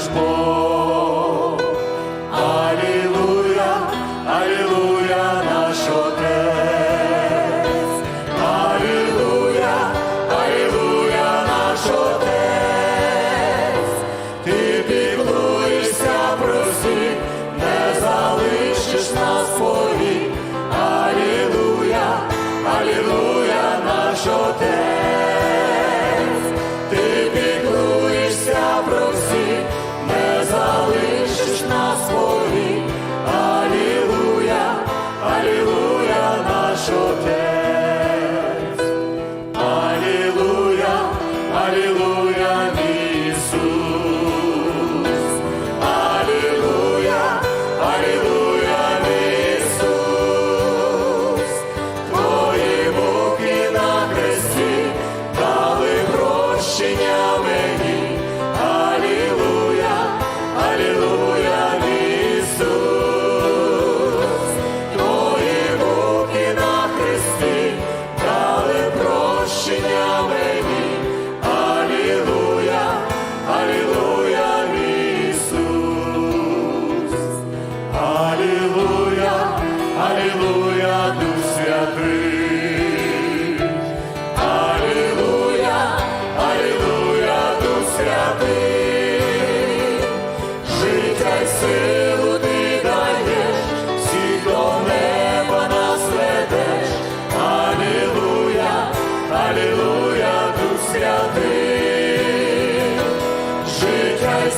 наш Бог. Алілуя, Алілуя, наш Отець. Алілуя, Алілуя, наш не залишиш нас своїх. Алілуя, Дух Святий. Алілуя, Алілуя, Дух Святий. Життя й силу ти даєш, до неба нас ведеш. Алілуя, Алілуя, Дух Святий. Життя й